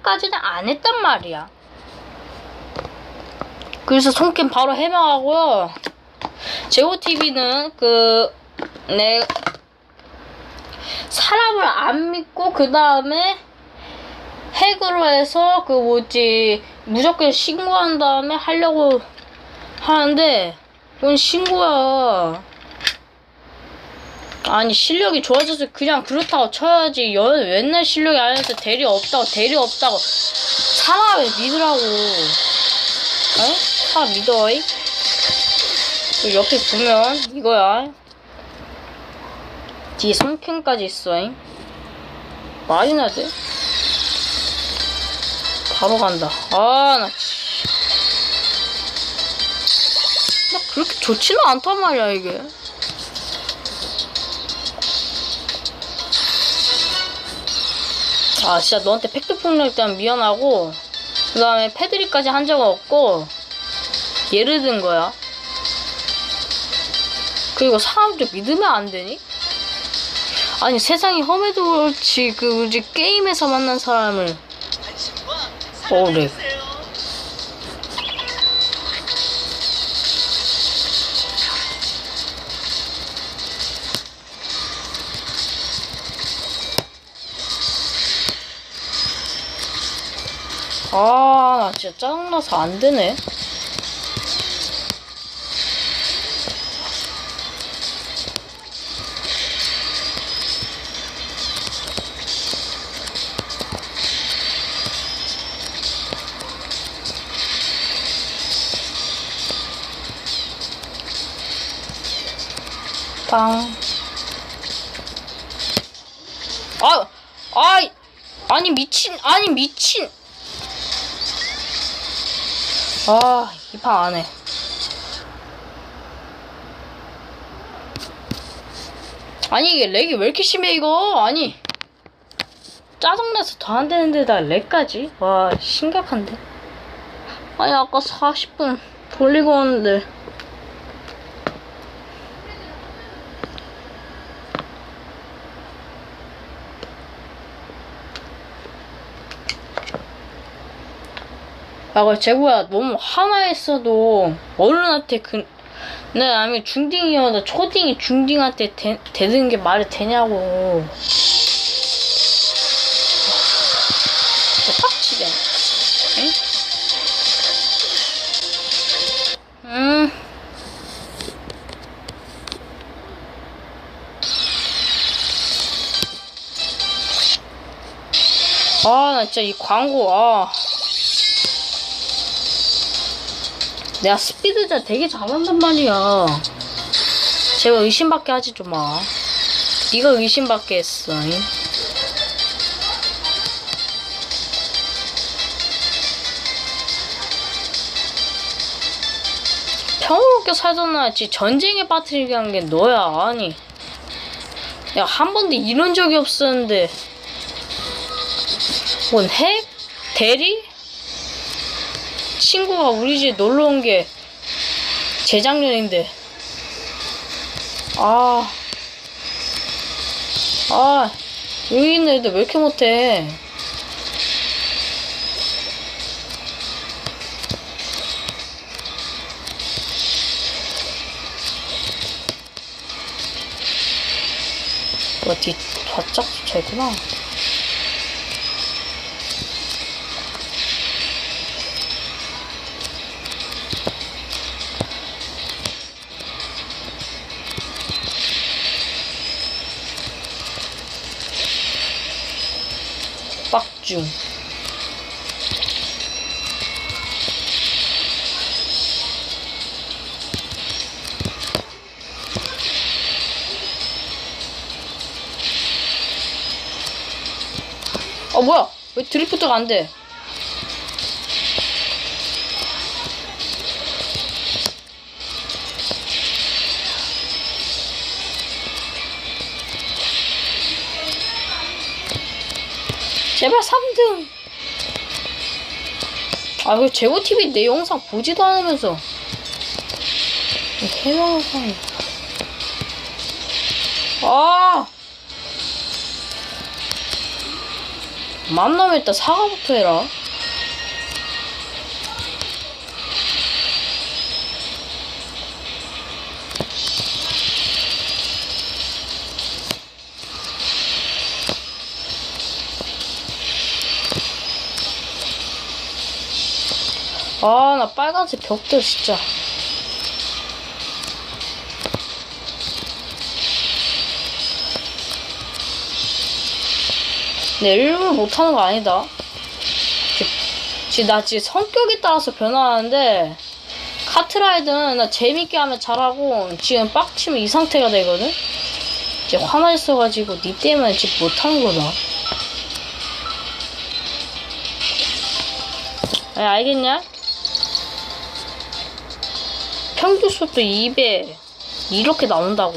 폭력까지는 안 했단 말이야. 그래서 손캠 바로 해명하고요. 제오TV는 그, 내, 사람을 안 믿고, 그 다음에 핵으로 해서 그 뭐지, 무조건 신고한 다음에 하려고 하는데, 그건 신고야. 아니 실력이 좋아져서 그냥 그렇다고 쳐야지 여, 맨날 실력이 아니어서 대리 없다고 대리 없다고 사람을 믿으라고 에? 사람 믿어 이? 그 옆에 보면 이거야 뒤에 성캔까지 있어 잉? 말이 나지? 바로 간다 아나 나 그렇게 좋지는 않단 말이야 이게 아 진짜 너한테 팩트 폭력 때문에 미안하고 그 다음에 패드립까지 한 적은 없고 예를 든 거야. 그리고 사람들 믿으면 안 되니? 아니 세상이 험해도 그렇지. 그 우리 게임에서 만난 사람을. 어래 아, 나 진짜 짜증나서 안 되네. 빵. 아, 아, 아니 미친, 아니 미친. 아, 이판안 해. 아니, 이게 렉이 왜 이렇게 심해, 이거? 아니. 짜증나서 더 안 되는데, 다 렉까지? 와, 심각한데? 아니, 아까 40분 돌리고 왔는데. 야, 그 재구야, 너무 하나 했어도 어른한테 그, 내 아니 중딩이어도 초딩이 중딩한테 대, 대드는 게 말이 되냐고. 진짜 빡치게. 응? 음. 아, 나 진짜 이 광고, 아. 내가 스피드자 되게 잘한단 말이야. 제발 의심받게 하지 좀 마. 네가 의심받게 했어. 잉? 평화롭게 살던나지 전쟁에 빠뜨리게 한 게 너야. 아니. 야, 한 번도 이런 적이 없었는데. 뭔 핵? 대리? 친구가 우리 집에 놀러 온 게 재작년인데. 아. 아, 여기 있는 애들 왜 이렇게 못해? 뭐, 뒤, 바짝 붙여있구나. 빡중. 어 뭐야? 왜 드리프트가 안 돼? 제발 3등. 아, 그 제고TV 내 영상 보지도 않으면서. 해명상이. 아! 일단 사과부터 해라. 아, 나 빨간색 벽돌 진짜. 내 일부러 못하는 거 아니다. 나 지금 성격에 따라서 변화하는데 카트라이드는 나 재밌게 하면 잘하고 지금 빡치면 이 상태가 되거든. 이제 화나 있어가지고 니 때문에 지금 못하는 거다. 아, 알겠냐? 평균 속도 2배 이렇게 나온다고.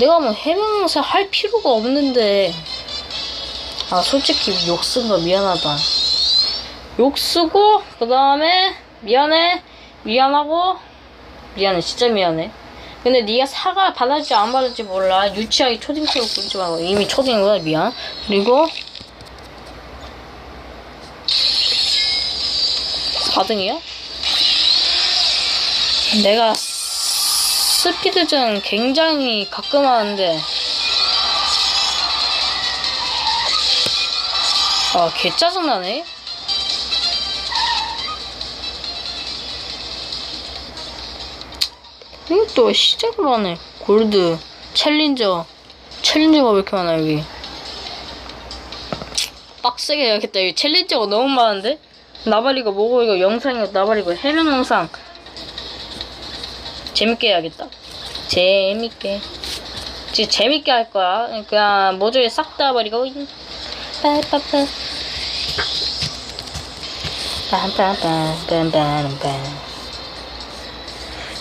내가 뭐 해명사 할 필요가 없는데. 아, 솔직히 욕쓴 거 미안하다. 욕 쓰고, 그 다음에, 미안해. 미안하고, 미안해. 진짜 미안해. 근데 네가 사과 받았지 안 받았지 몰라. 유치하게 초딩처럼 굴지 말고. 이미 초딩인 거야. 미안. 그리고, 4등이야? 내가 스피드전 굉장히 가끔 하는데 아, 개 짜증나네. 이거 또 시작을 하네. 골드, 챌린저. 챌린저가 왜 이렇게 많아, 여기. 빡세게 해야겠다. 여기 챌린저가 너무 많은데? 나발이가 뭐고, 이거 영상이고, 나발이고, 해명 영상. 재밌게 해야겠다. 재밌게. 진짜 재밌게 할 거야. 그러니까 모조리 싹 다 버리고 빠빠빠 빰빰빰빰빰빰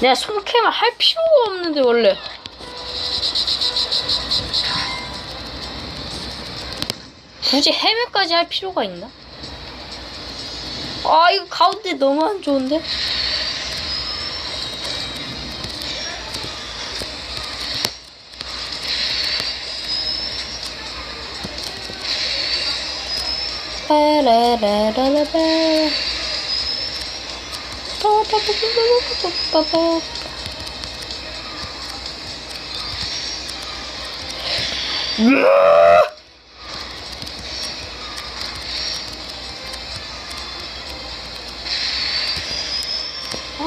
내가 손캠을 할 필요가 없는데 원래 굳이 해외까지 할 필요가 있나? 아 이거 가운데 너무 안 좋은데? 으아!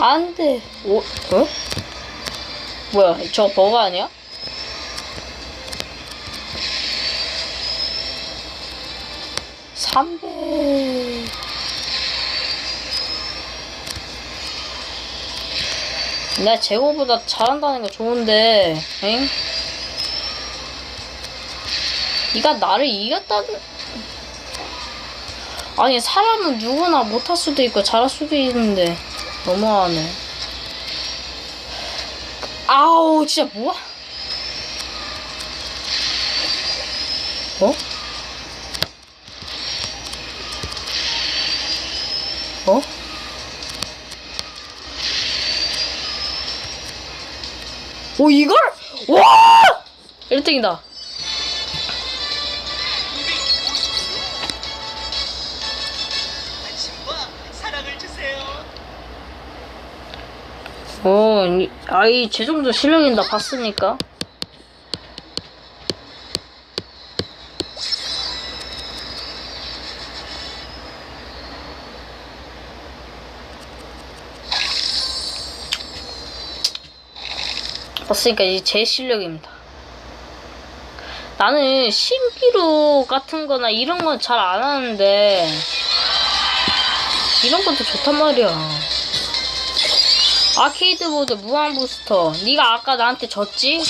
안 돼. 오, 어? 뭐야, 저 버거 아니야? 삼배 내가 재고보다 잘한다는 게 좋은데, 엥? 네가 나를 이겼다는... 아니, 사람은 누구나 못할 수도 있고 잘할 수도 있는데 너무하네. 아우, 진짜 뭐야? 어? 어? 오 이걸? 와! 1등이다. 주세요. 어, 이- 아이 제 정도 실력인 다 봤으니까. 봤으니까 이제 제 실력입니다. 나는 신기루 같은 거나 이런 건 잘 안 하는데 이런 것도 좋단 말이야. 아케이드 보드 무한 부스터. 네가 아까 나한테 졌지?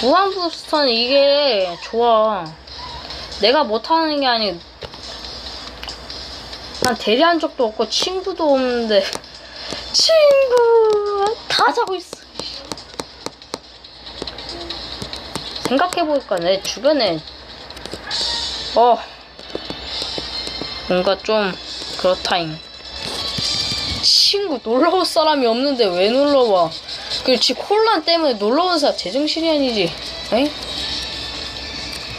무한 부스터는 이게 좋아. 내가 못하는 게 아니. 난 대리한 적도 없고 친구도 없는데 친구 다 자고 있어. 생각해보니까 내 주변에 어 뭔가 좀 그렇다잉. 친구 놀러올 사람이 없는데 왜 놀러와? 그렇지 콜란 때문에 놀러온 사람 제정신이 아니지. 에?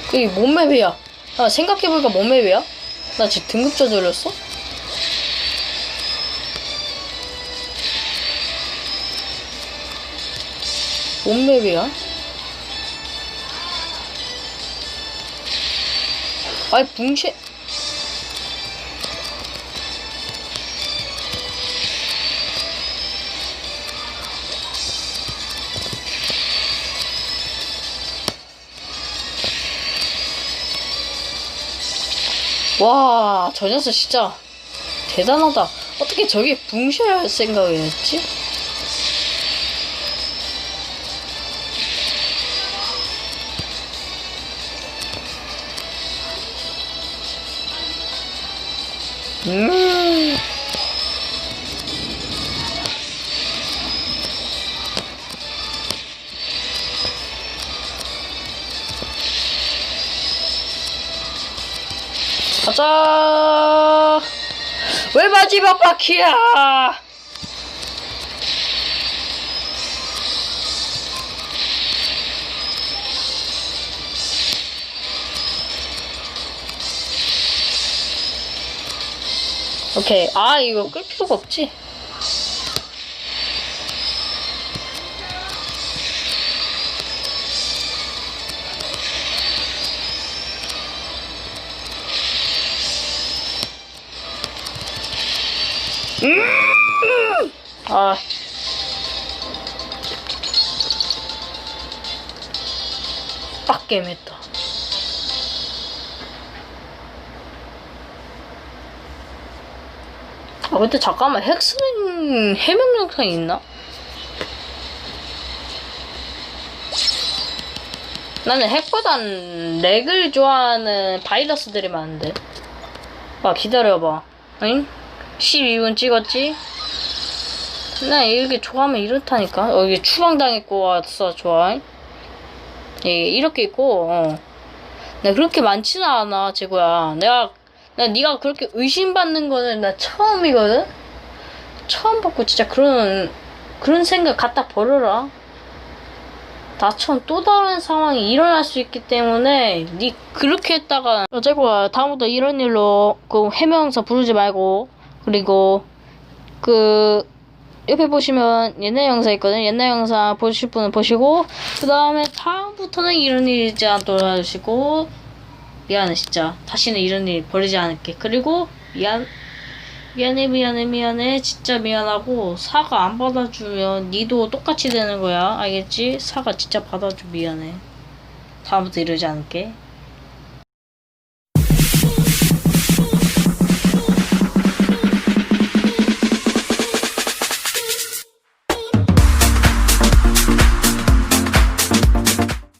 그게 뭔 맵이야? 아 생각해보니까 뭔 맵이야? 나 지금 등급자 돌렸어? 뭔 맵이야? 아이 붕쉐 와, 저 녀석 진짜 대단하다. 어떻게 저게 붕셔야 할 생각을 했지? 음. 가자. 왜 마지막 바퀴야? 오케이. 아, 이거 끌 필요가 없지. 아. 빡겜했다. 아, 근데 잠깐만, 핵스는 해명 영상이 있나? 나는 핵보단 렉을 좋아하는 바이러스들이 많은데. 아, 기다려봐. 응? 12분 찍었지? 나 이렇게 좋아하면 이렇다니까. 어, 이게 추방당했고 왔어, 좋아. 예, 이렇게 있고, 어. 나 그렇게 많지는 않아, 제구야. 내가, 나 네가 그렇게 의심받는 거는 나 처음이거든? 처음 받고 진짜 그런, 그런 생각 갖다 버려라. 나처럼 또 다른 상황이 일어날 수 있기 때문에 니 그렇게 했다가 어제구야 다음부터 이런 일로 그 해명서 부르지 말고 그리고 그 옆에 보시면 옛날 영상 있거든 옛날 영상 보실 분은 보시고 그 다음에 다음부터는 이런 일이 있지 않도록 해주시고 미안해 진짜. 다시는 이런 일 벌이지 않을게. 그리고 미안 미안해 미안해 미안해. 진짜 미안하고 사과 안 받아주면 니도 똑같이 되는 거야. 알겠지? 사과 진짜 받아줘 미안해. 다음부터 이러지 않을게